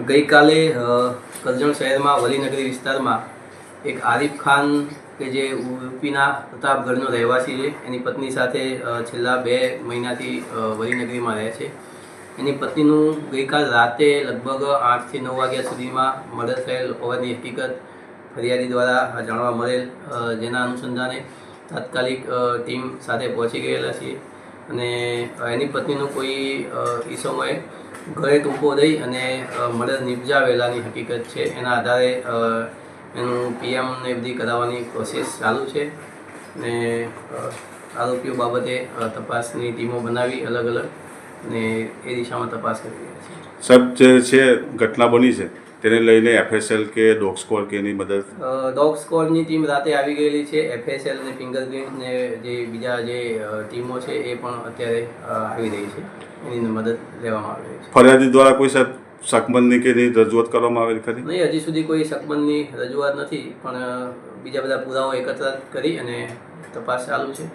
ગઈકાલે કરજણ શહેરમાં, વલીનગરી વિસ્તારમાં એક આરિફ ખાન કે જે યુપીના પ્રતાપગઢનો રહેવાસી છે, એની પત્ની સાથે છેલ્લા બે મહિનાથી વલીનગરીમાં રહે છે. એની પત્નીનું ગઈકાલ રાતે લગભગ આઠથી નવ વાગ્યા સુધીમાં મર્ડર થયેલ હોવાની હકીકત ફરિયાદી દ્વારા જાણવા મળેલ જેના અનુસંધાને તાત્કાલિક ટીમ સાથે પહોંચી ગયેલા છીએ. અને એની પત્નીનું કોઈ ઈસમોએ ઘરે ટૂંકો દઈ અને મર્ડર નિપજાવેલાની હકીકત છે. એના આધારે એનું પીએમ ને બધી કરાવવાની પ્રોસેસ ચાલુ છે ને આરોપીઓ બાબતે તપાસની ટીમો બનાવી અલગ અલગ ને એ દિશામાં તપાસ કરી રહ્યા છે. સાહેબ, જે છે, ઘટના બની છે તેને લઈને એફએસએલ કે ડોગ સ્કોર કે એની મદદ? ડોગ સ્કોરની ટીમ રાતે આવી ગયેલી છે. એફએસએલ અને ફિંગરપ્રિન્ટ ને જે બીજા જે ટીમો છે એ પણ અત્યારે આવી રહી છે. એની મદદ લેવામાં આવી રહી છે. ફરિયાદી દ્વારા કોઈ સાહેબ શકમંદની કે એની રજૂઆત કરવામાં આવેલી ખરી? નહીં હજી સુધી કોઈ શકમંદની રજૂઆત નથી પણ બીજા બધા પુરાવો એકત્ર કરી અને તપાસ ચાલુ છે.